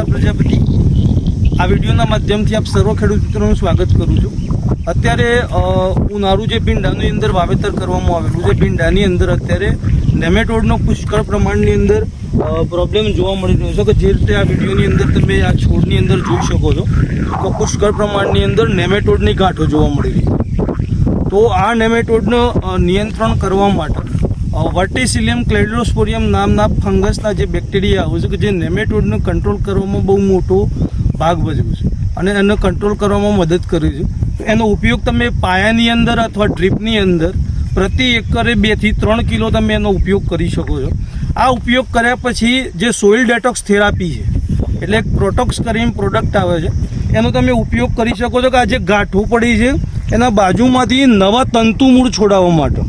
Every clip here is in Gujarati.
નમસ્કાર પ્રજાપતિ. આ વિડીયોના માધ્યમથી આપ સર્વ ખેડૂત મિત્રોનું સ્વાગત કરું છું. અત્યારે ઉનાળુ જે ભીંડાની અંદર વાવેતર કરવામાં આવેલું છે, ભીંડાની અંદર અત્યારે નેમેટોડનો પુષ્કળ પ્રમાણની અંદર પ્રોબ્લેમ જોવા મળી રહ્યો છે કે જે રીતે આ વિડીયોની અંદર તમે આ છોડની અંદર જોઈ શકો છો તો પુષ્કળ પ્રમાણની અંદર નેમેટોડની ગાંઠો જોવા મળી રહી છે. તો આ નેમેટોડનું નિયંત્રણ કરવા માટે વર્ટિસિલિયમ ક્લેડ્રોસ્પોરિયમ નામના ફંગસના જે બેક્ટેરિયા આવે છે કે જે નેમેટોડને કંટ્રોલ કરવામાં બહુ મોટો ભાગ ભજવે છે અને એને કંટ્રોલ કરવામાં મદદ કરે છે. એનો ઉપયોગ તમે પાયાની અંદર અથવા ડ્રીપની અંદર પ્રતિ એકરે બેથી ત્રણ કિલો તમે એનો ઉપયોગ કરી શકો છો. આ ઉપયોગ કર્યા પછી જે સોઇલ ડેટોક્સ થેરાપી છે, એટલે એક પ્રોટોક્સ કરીને પ્રોડક્ટ આવે છે, એનો તમે ઉપયોગ કરી શકો છો કે આ જે ગાંઠો પડી છે, એના બાજુમાંથી નવા તંતુ મૂળ છોડાવવા માટે.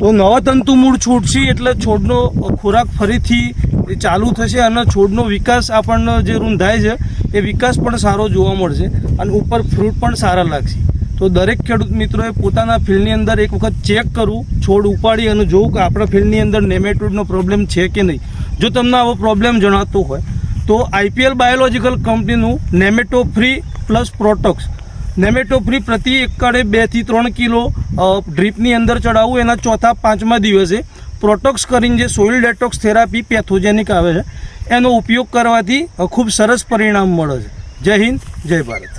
તો નવા તંતુ મૂળ છૂટશે એટલે છોડનો ખોરાક ફરીથી ચાલુ થશે અને છોડનો વિકાસ આપણને જે રૂંધાય છે, એ વિકાસ પણ સારો જોવા મળશે અને ઉપર ફ્રૂટ પણ સારા લાગશે. તો દરેક ખેડૂત મિત્રોએ પોતાના ફિલ્ડની અંદર એક વખત ચેક કરવું, છોડ ઉપાડી અને જોવું કે આપણા ફિલ્ડની અંદર નેમેટોડનો પ્રોબ્લેમ છે કે નહીં. જો તમને આવો પ્રોબ્લેમ જણાતો હોય, તો આઈપીએલ બાયોલોજીકલ કંપનીનું nemato free plus protox nemato free પ્રતિ એકડે બેથી ત્રણ કિલો ડ્રીપની અંદર ચડાવવું એના ચોથા પાંચમા દિવસે. પ્રોટોક્સ કરીને જે સોઇલ ડેટોક્સ થેરાપી પેથોજેનિક આવે છે, એનો ઉપયોગ કરવાથી ખૂબ સરસ પરિણામ મળે છે. જય હિન્દ, જય ભારત.